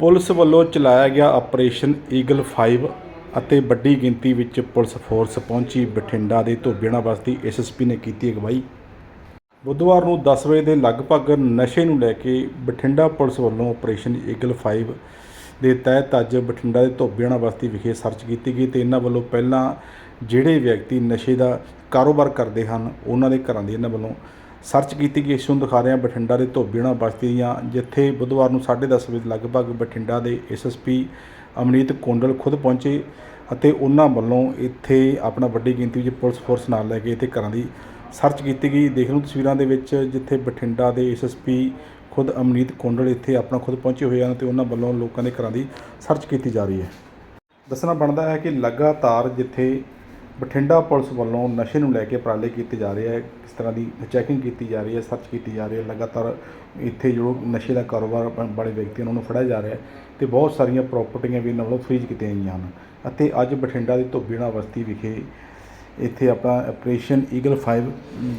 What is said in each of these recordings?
Police ਵੱਲੋਂ ਚਲਾਇਆ ਗਿਆ ਆਪਰੇਸ਼ਨ ਈਗਲ 5 ਅਤੇ ਵੱਡੀ ਗਿਣਤੀ ਵਿੱਚ ਪੁਲਿਸ ਫੋਰਸ ਪਹੁੰਚੀ। ਬਠਿੰਡਾ ਦੇ ਧੋਬੀਆਣਾ ਬਸਤੀ ਐਸਐਸਪੀ ਨੇ ਕੀਤੀ ਅਗਵਾਈ। ਬੁੱਧਵਾਰ ਨੂੰ 10 ਵਜੇ ਦੇ ਲਗਭਗ ਨਸ਼ੇ ਨੂੰ ਲੈ ਕੇ ਬਠਿੰਡਾ ਪੁਲਿਸ ਵੱਲੋਂ ਆਪਰੇਸ਼ਨ ਈਗਲ 5 ਦੇ ਤਹਿਤ ਅੱਜ ਬਠਿੰਡਾ ਦੇ ਧੋਬੀਆਣਾ ਬਸਤੀ ਵਿਖੇ ਸਰਚ ਕੀਤੀ ਗਈ ਤੇ ਇਹਨਾਂ ਵੱਲੋਂ ਪਹਿਲਾਂ ਜਿਹੜੇ ਵਿਅਕਤੀ ਨਸ਼ੇ ਦਾ ਕਾਰੋਬਾਰ ਕਰਦੇ ਹਨ, ਉਹਨਾਂ ਦੇ ਘਰਾਂ ਦੀ ਇਹਨਾਂ ਵੱਲੋਂ ਸਰਚ ਕੀਤੀ ਗਈ ਇਸ ਨੂੰ ਦਿਖਾ ਰਹੇ ਹਾਂ, ਬਠਿੰਡਾ ਦੇ ਧੋਬੀਣਾ ਬਸਤੀ ਦੀਆਂ, ਜਿੱਥੇ ਬੁੱਧਵਾਰ ਨੂੰ 10:30 ਵਜੇ ਲਗਭਗ ਬਠਿੰਡਾ ਦੇ ਐਸਐਸਪੀ ਅਮਨੀਤ ਕੋਂਡਲ ਖੁਦ ਪਹੁੰਚੇ ਅਤੇ ਉਹਨਾਂ ਵੱਲੋਂ ਇੱਥੇ ਆਪਣਾ ਵੱਡੀ ਗਿਣਤੀ ਵਿੱਚ ਪੁਲਿਸ ਫੋਰਸ ਨਾਲ ਲੈ ਕੇ ਇੱਥੇ ਘਰਾਂ ਦੀ ਸਰਚ ਕੀਤੀ ਗਈ। ਦੇਖ ਲਓ ਤਸਵੀਰਾਂ ਦੇ ਵਿੱਚ ਜਿੱਥੇ ਬਠਿੰਡਾ ਦੇ ਐਸਐਸਪੀ ਖੁਦ ਅਮਨੀਤ ਕੋਂਡਲ ਇੱਥੇ ਆਪਣਾ ਖੁਦ ਪਹੁੰਚੇ ਹੋਏ ਹਨ ਤੇ ਉਹਨਾਂ ਵੱਲੋਂ ਲੋਕਾਂ ਦੇ ਘਰਾਂ ਦੀ ਸਰਚ ਕੀਤੀ ਜਾ ਰਹੀ ਹੈ। ਦੱਸਣਾ ਬਣਦਾ ਹੈ ਕਿ ਲਗਾਤਾਰ ਜਿੱਥੇ ਬਠਿੰਡਾ ਪੁਲਿਸ ਵੱਲੋਂ ਨਸ਼ੇ ਨੂੰ ਲੈ ਕੇ ਉਪਰਾਲੇ ਕੀਤੇ ਜਾ ਰਹੇ ਹੈ ਕਿਸ ਤਰ੍ਹਾਂ ਦੀ ਚੈਕਿੰਗ ਕੀਤੀ ਜਾ ਰਹੀ ਹੈ ਸਰਚ ਕੀਤੀ ਜਾ ਰਹੀ ਹੈ, ਲਗਾਤਾਰ ਇੱਥੇ ਜੋ ਨਸ਼ੇ ਦਾ ਕਾਰੋਬਾਰ ਬ- ਵਾਲੇ ਉਹਨਾਂ ਨੂੰ ਫੜਿਆ ਜਾ ਰਿਹਾ ਹੈ ਤੇ ਬਹੁਤ ਸਾਰੀਆਂ ਪ੍ਰਾਪਰਟੀਆਂ ਵੀ ਇਹਨਾਂ ਵੱਲੋਂ ਫ੍ਰੀਜ਼ ਕੀਤੀਆਂ ਗਈਆਂ ਹਨ। ਅਤੇ ਅੱਜ ਬਠਿੰਡਾ ਦੀ ਧੋਬੀਣਾ ਬਸਤੀ ਵਿਖੇ ਇੱਥੇ ਆਪਣਾ ਆਪਰੇਸ਼ਨ ਈਗਲ 5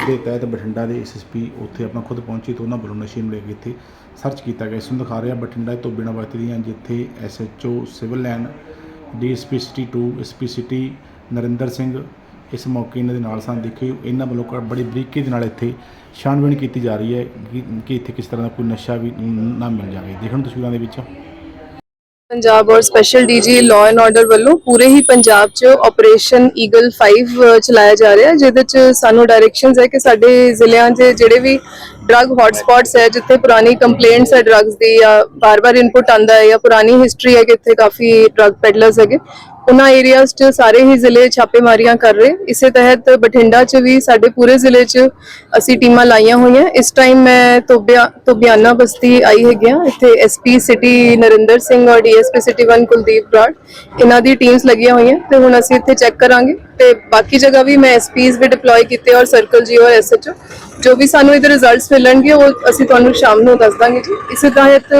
ਦੇ ਤਹਿਤ ਬਠਿੰਡਾ ਦੇ ਐਸਐਸਪੀ ਉੱਥੇ ਆਪਣਾ ਖੁਦ ਪਹੁੰਚੇ ਤੇ ਉਹਨਾਂ ਵੱਲੋਂ ਨਸ਼ੇ ਨੂੰ ਲੈ ਕੇ ਇੱਥੇ ਸਰਚ ਕੀਤਾ ਗਿਆ। ਇਸ ਨੂੰ ਦਿਖਾ ਰਿਹਾ ਬਠਿੰਡਾ ਦੇ ਧੋਬੀਣਾ ਬਸਤੀ ਦੀਆਂ ਜਿੱਥੇ SHO civil line DSP city 2 SP city Narinder Singh ਇਸ ਮੌਕੇ ਇਹਨਾਂ ਦੇ ਨਾਲ ਸਨ ਦੇਖੇ ਇਹਨਾਂ ਵੱਲੋਂ ਬੜੀ ਬਰੀਕੀ ਦੇ ਨਾਲ ਇੱਥੇ ਛਾਣਬੀਣ ਕੀਤੀ ਜਾ ਰਹੀ ਹੈ ਕਿ ਇੱਥੇ ਕਿਸ ਤਰ੍ਹਾਂ ਦਾ ਕੋਈ ਨਸ਼ਾ ਵੀ ਨਾ ਮਿਲ ਜਾਵੇ। ਦੇਖਣ ਤਸਵੀਰਾਂ ਦੇ ਵਿੱਚ। ਪੰਜਾਬ ਔਰ special DG law and order ਵੱਲੋਂ ਪੂਰੇ ਹੀ ਪੰਜਾਬ 'ਚ ਆਪਰੇਸ਼ਨ ਈਗਲ 5 ਚਲਾਇਆ ਜਾ ਰਿਹਾ, ਜਿਹਦੇ 'ਚ ਸਾਨੂੰ ਡਾਇਰੈਕਸ਼ਨਸ ਹੈ ਕਿ ਸਾਡੇ ਜ਼ਿਲ੍ਹਿਆਂ 'ਚ ਜਿਹੜੇ ਵੀ ਡਰੱਗ ਹੌਟਸਪੌਟਸ ਹੈ, ਜਿੱਥੇ ਪੁਰਾਣੀ ਕੰਪਲੇਂਟਸ ਹੈ ਡਰੱਗਸ ਦੀ ਜਾਂ ਬਾਰ-ਬਾਰ ਇਨਪੁਟ ਆਂਦਾ ਹੈ ਜਾਂ ਪੁਰਾਣੀ ਹਿਸਟਰੀ ਹੈ ਕਿ ਇੱਥੇ ਕਾਫੀ ਡਰੱਗ ਪੈਡਲਰਸ ਹੈਗੇ ਉਹਨਾਂ ਏਰੀਆਜ਼ 'ਚ ਸਾਰੇ ਹੀ ਜ਼ਿਲ੍ਹੇ ਛਾਪੇਮਾਰੀਆਂ ਕਰ ਰਹੇ। ਇਸੇ ਤਹਿਤ ਬਠਿੰਡਾ 'ਚ ਵੀ ਸਾਡੇ ਪੂਰੇ ਜ਼ਿਲ੍ਹੇ 'ਚ ਅਸੀਂ ਟੀਮਾਂ ਲਾਈਆਂ ਹੋਈਆਂ। ਇਸ ਟਾਈਮ ਮੈਂ ਤੋਬਿਆ ਤੋਬਿਆਨਾ ਬਸਤੀ ਆਈ ਹੈਗੀ ਹਾਂ। ਇੱਥੇ ਐਸਪੀ ਸਿਟੀ ਨਰਿੰਦਰ ਸਿੰਘ ਔਰ ਡੀਐਸਪੀ ਸਿਟੀ 1 ਕੁਲਦੀਪ ਬਰਾੜ ਇਹਨਾਂ ਦੀ ਟੀਮਸ ਲੱਗੀਆਂ ਹੋਈਆਂ। ਤੇ ਹੁਣ ਅਸੀਂ ਇੱਥੇ ਚੈੱਕ ਕਰਾਂਗੇ। ਤੇ ਬਾਕੀ ਜਗ੍ਹਾ ਵੀ ਮੈਂ ਐਸਪੀਸ ਵੀ ਡਿਪਲੋਏ ਕੀਤੇ ਔਰ ਸਰਕਲ ਜੀ ਔਰ ਐਸਐਚਓ ਜੋ ਵੀ ਸਾਨੂੰ ਇਹਦੇ ਰਿਜ਼ਲਟਸ ਮਿਲਣਗੇ, ਉਹ ਅਸੀਂ ਤੁਹਾਨੂੰ ਸ਼ਾਮ ਨੂੰ ਦੱਸ ਦਾਂਗੇ ਜੀ। ਇਸੇ ਤਹਿਤ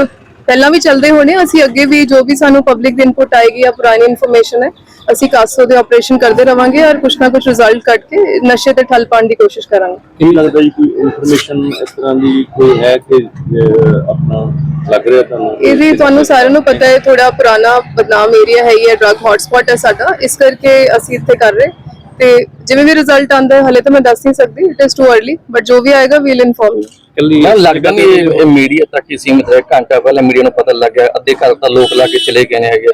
ਪਹਿਲਾਂ ਵੀ ਚੱਲਦੇ ਹੋਣੇ ਅਸੀਂ ਅੱਗੇ ਵੀ ਜੋ ਵੀ ਸਾਨੂੰ ਪਬਲਿਕ ਦੀ ਇਨਪੁਟ ਆਏਗੀ ਜਾਂ ਪੁਰਾਣੀ ਇਨਫੋਰਮੇਸ਼ਨ ਹੈ ਅਸੀਂ ਕਾਸੋ ਦੇ ਆਪਰੇਸ਼ਨ ਕਰਦੇ ਰਵਾਂਗੇ ਔਰ ਕੁਛ ਨਾ ਕੁਛ ਰਿਜ਼ਲਟ ਕੱਢ ਕੇ ਨਸ਼ੇ ਤੇ ਠੱਲ ਪਾਉਣ ਦੀ ਕੋਸ਼ਿਸ਼ ਕਰਾਂਗੇ। ਕੀ ਲੱਗਦਾ ਜੀ ਕੋਈ ਇਨਫੋਰਮੇਸ਼ਨ ਇਸ ਤਰ੍ਹਾਂ ਦੀ ਕੋਈ ਹੈ ਕਿ ਆਪਣਾ ਲੱਗ ਰਿਹਾ ਤੁਹਾਨੂੰ? ਇਹ ਵੀ ਤੁਹਾਨੂੰ ਸਾਰਿਆਂ ਨੂੰ ਪਤਾ ਹੈ ਥੋੜਾ ਪੁਰਾਣਾ ਬਦਨਾਮ ਏਰੀਆ ਹੈ ਹੀ ਹੈ ਡਰਗ ਹੌਟਸਪੌਟ ਹੈ ਸਾਡਾ। ਇਸ ਕਰਕੇ ਅਸੀਂ ਇੱਥੇ ਕਰ ਰਹੇ। ਤੇ ਜਿਵੇਂ ਵੀ ਰਿਜ਼ਲਟ ਆਂਦਾ ਹੈ ਹਲੇ ਤਾਂ ਮੈਂ ਦੱਸ ਨਹੀਂ ਸਕਦੀ it is too early but ਜੋ ਵੀ ਆਏਗਾ ਵੀਲ ਇਨਫੋਰਮ ਯੂ ਕੱਲੀ ਮੈਂ ਲੱਗਦਾ ਨਹੀਂ ਇਹ ਮੀਡੀਆ ਤੱਕ ਹੀ ਸੀਮਿਤ ਹੈ ਘੰਟਾ ਪਹਿਲਾਂ ਮੀਡੀਆ ਨੂੰ ਪਤਾ ਲੱਗ ਗਿਆ ਅੱਧੇ ਘਰ ਤਾਂ ਲੋਕ ਲਾ ਕੇ ਚਲੇ ਗਏ ਨੇ ਹੈਗੇ।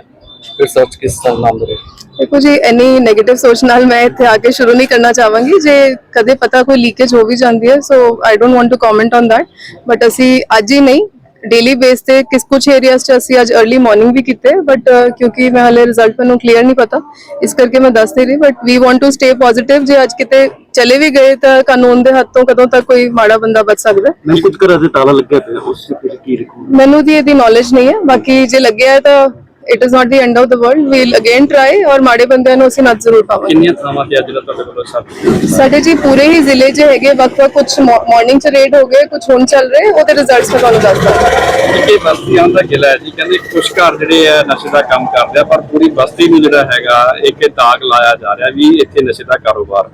ਰਿਸਰਚ ਕਿਸ ਤਰ੍ਹਾਂ ਨਾਮ ਦੇ ਦੇਖੋ ਜੀ ਐਨੀ 네ਗੇਟਿਵ ਸੋਚ ਨਾਲ ਮੈਂ ਇੱਥੇ ਆ ਕੇ ਸ਼ੁਰੂ ਨਹੀਂ ਕਰਨਾ ਚਾਹਾਂਗੀ ਜੇ ਕਦੇ ਪਤਾ ਕੋਈ ਲੀਕੇਜ ਹੋ ਵੀ ਜਾਂਦੀ ਹੈ so I don't want to comment on that but ਅਸੀਂ ਅੱਜ ਹੀ ਨਹੀਂ ਡੇਲੀ ਬੇਸ ਤੇ ਕਿਸ ਕੁਝ ਏਰੀਆਜ਼ 'ਚ ਅਸੀਂ ਅੱਜ अर्ਲੀ ਮਾਰਨਿੰਗ ਵੀ ਕੀਤੇ ਬਟ ਕਿਉਂਕਿ ਮੈਂ ਹਲੇ ਰਿਜ਼ਲਟ ਮੈਨੂੰ ਕਲੀਅਰ ਨਹੀਂ ਪਤਾ ਇਸ ਕਰਕੇ ਮੈਂ ਦੱਸ ਨਹੀਂ ਰਹੀ but we want to stay positive ਜੇ ਅੱਜ ਕਿਤੇ ਚਲੇ ਵੀ ਗਏ ਤਾਂ ਕਾਨੂੰਨ ਦੇ ਹੱਥੋਂ ਕਦੋਂ ਤੱਕ ਕੋਈ ਮਾੜਾ ਬੰਦਾ ਬਚ ਸਕਦਾ। ਮੈਂ ਕੁਝ ਘਰਾਂ ਤੇ ਤਾਲਾ ਲੱਗਿਆ ਪਿਆ ਉਸ ਤੇ ਕੀ ਲਿਖੂ ਮੈਨੂੰ ਦੀ ਇਹਦੀ ਨੌਲੇਜ ਨਹੀਂ ਹੈ ਬਾਕੀ ਜੇ ਲੱਗਿਆ ਤਾਂ it is not the end of the world we'll again try ਔਰ ਮਾੜੇ ਬੰਦਿਆਂ ਨੂੰ ਅਸੀਂ ਨੱਥ ਜ਼ਰੂਰ ਪਾਵਾਂਗੇ ਕਿੰਨੀਆਂ ਥਾਵਾਂ ਤੇ ਅੱਜ ਦਾ ਤੁਹਾਡੇ ਕੋਲ ਸਭ ਸਾਡੇ ਜੀ ਪੂਰੇ ਹੀ ਜ਼ਿਲ੍ਹੇ 'ਚ ਹੈਗੇ ਵੱਖ ਵੱਖ ਕੁਝ ਮਾਰਨਿੰਗ 'ਚ ਰੇਡ ਹੋ ਗਏ ਕੁਝ ਹੁਣ ਚੱਲ ਰਹੇ ਉਹਦੇ ਰਿਜ਼ਲਟਸ ਮੈਂ ਤੁਹਾਨੂੰ ਦੱਸ ਦਾਂਗੀ ਇਹ ਬਸਤੀਆਂ ਦਾ ਜ਼ਿਲ੍ਹਾ ਹੈ ਜੀ ਕਹਿੰਦੇ ਕੁਝ ਘਰ ਜਿਹੜੇ ਆ ਨਸ਼ੇ ਦਾ ਕੰਮ ਕਰਦੇ ਆ ਪਰ ਪੂਰੀ ਬਸਤੀ ਨੂੰ ਜਿਹੜਾ ਹੈਗਾ ਇੱਕ ਦਾਗ ਲਾਇਆ ਜਾ ਰਿਹਾ ਵੀ ਇੱਥੇ ਨਸ਼ੇ ਦਾ ਕਾਰੋਬਾਰ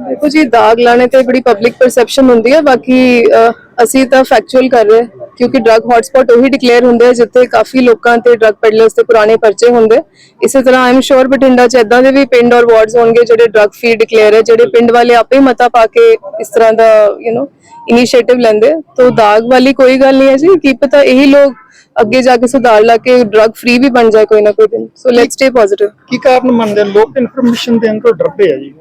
ਦੇਖੋ ਜੀ ਦਾਗ ਲਾਣੇ ਤੇ ਬੜੀ ਪਬਲਿਕ ਪਰਸੈਪਸ਼ਨ ਹੁੰਦੀ ਹੈ ਬਾਕੀ ਅਸੀਂ ਤਾਂ ਫੈਕਚੁਅਲ ਕਰ ਰਹੇ ਹਾਂ, ਕਿਉਂਕਿ ਡਰਗ ਹੌਟਸਪੌਟ ਉਹੀ ਡਿਕਲੇਅਰ ਹੁੰਦੇ ਆ ਜਿੱਥੇ ਕਾਫੀ ਲੋਕਾਂ ਤੇ ਡਰਗ ਪੈਡਲਰਸ ਤੇ ਪੁਰਾਣੇ ਪਰਚੇ ਹੁੰਦੇ। ਇਸੇ ਤਰ੍ਹਾਂ ਆਈ ਸ਼ੋਰ ਬਠਿੰਡਾ ਚ ਇਦਾਂ ਦੇ ਵੀ ਪਿੰਡ ਔਰ ਵਾਰਡਸ ਹੋਣਗੇ ਜਿਹੜੇ ਡਰਗ ਫ੍ਰੀ ਡਿਕਲੇਅਰ ਹੈ ਜਿਹੜੇ ਪਿੰਡ ਵਾਲੇ ਆਪੇ ਮਤਾ ਪਾ ਕੇ ਇਸ ਤਰ੍ਹਾਂ ਦਾ ਯੂ نو ਇਨੀਸ਼ੀਏਟਿਵ ਲੈਂਦੇ। ਤੋਂ ਦਾਗ ਵਾਲੀ ਕੋਈ ਗੱਲ ਨਹੀਂ ਹੈ ਜੀ ਕੀ ਪਤਾ ਇਹੀ ਲੋਕ ਅੱਗੇ ਜਾ ਕੇ ਸੁਧਾਰ ਲਾ ਕੇ ਡਰਗ ਫ੍ਰੀ ਵੀ ਬਣ ਜਾਏ ਕੋਈ ਨਾ ਕੋਈ ਦਿਨ। ਸੋ ਲੈਟਸ ਸਟੇ ਪੋਜ਼ਿਟਿਵ ਕੀ ਕਾਰਨ ਮੰਨਦੇ ਲੋਕ ਇਨਫੋਰਮੇਸ਼ਨ ਦੇਣ ਤੋਂ ਡਰਦੇ ਆ ਜੀ।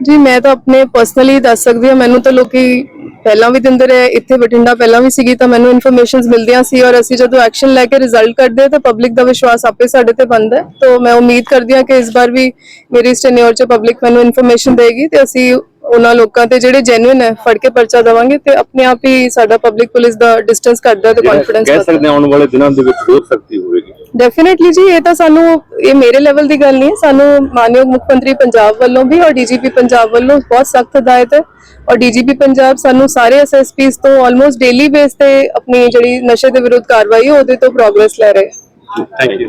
ਜੀ ਮੈਂ ਤਾਂ ਆਪਣੇ ਪਰਸਨਲੀ ਦੱਸ ਸਕਦੀ ਹਾਂ ਮੈਨੂੰ ਤਾਂ ਲੋਕੀ ਪਹਿਲਾਂ ਵੀ ਦਿੰਦੇ ਰਹੇ ਇੱਥੇ ਬਠਿੰਡਾ ਪਹਿਲਾਂ ਵੀ ਸੀਗੀ ਤਾਂ ਮੈਨੂੰ ਇਨਫੋਰਮੇਸ਼ਨਸ ਮਿਲਦੀਆਂ ਸੀ ਔਰ ਅਸੀਂ ਜਦੋਂ ਐਕਸ਼ਨ ਲੈ ਕੇ ਰਿਜ਼ਲਟ ਕੱਢਦੇ ਤਾਂ ਪਬਲਿਕ ਦਾ ਵਿਸ਼ਵਾਸ ਆਪੇ ਸਾਡੇ ਤੇ ਬਣਦਾ ਹੈ। ਤਾਂ ਮੈਂ ਉਮੀਦ ਕਰਦੀ ਹਾਂ ਕਿ ਇਸ ਵਾਰ ਵੀ ਮੇਰੀ ਇਸ ਟੈਨਿਓਰ 'ਚ ਪਬਲਿਕ ਮੈਨੂੰ ਇਨਫੋਰਮੇਸ਼ਨ ਦੇਗੀ ਤੇ ਅਸੀਂ ਉਹਨਾਂ ਲੋਕਾਂ ਤੇ ਜਿਹੜੇ ਜੈਨੂਇਨ ਹੈ ਫੜ ਕੇ ਪਰਚਾ ਦੇਵਾਂਗੇ ਤੇ ਆਪਣੇ ਆਪ ਹੀ ਸਾਡਾ ਪਬਲਿਕ ਪੁਲਿਸ ਦਾ ਡਿਸਟੈਂਸ ਘਟਦਾ ਤੇ ਕੌਨਫੀਡੈਂਸ ਕਹਿ ਸਕਦੇ ਹਾਂ ਆਉਣ ਵਾਲੇ ਦਿਨਾਂ ਦੇ ਵਿੱਚ ਹੋਰ ਸਖਤੀ ਹੋਵੇਗੀ। ਡੈਫੀਨਿਟਲੀ ਜੀ, ਇਹ ਤਾਂ ਸਾਨੂੰ, ਇਹ ਮੇਰੇ ਲੈਵਲ ਦੀ ਗੱਲ ਨਹੀਂ ਹੈ। ਸਾਨੂੰ ਮਾਨਯੋਗ ਮੁੱਖ ਮੰਤਰੀ ਪੰਜਾਬ ਵੱਲੋਂ ਵੀ ਔਰ ਡੀਜੀਪੀ ਪੰਜਾਬ ਵੱਲੋਂ ਬਹੁਤ ਸਖਤ ਹਦਾਇਤ ਹੈ। ਔਰ ਡੀਜੀਪੀ ਪੰਜਾਬ ਸਾਨੂੰ ਸਾਰੇ ਐਸਐਸਪੀਸ ਤੋਂ ਆਲਮੋਸਟ ਡੇਲੀ ਬੇਸ ਤੇ ਆਪਣੀ ਜਿਹੜੀ ਨਸ਼ੇ ਦੇ ਵਿਰੁੱਧ ਕਾਰਵਾਈ ਉਹਦੇ ਤੋਂ ਪ੍ਰੋਗਰੈਸ ਲੈ ਰਹੇ ਥੈਂਕ ਯੂ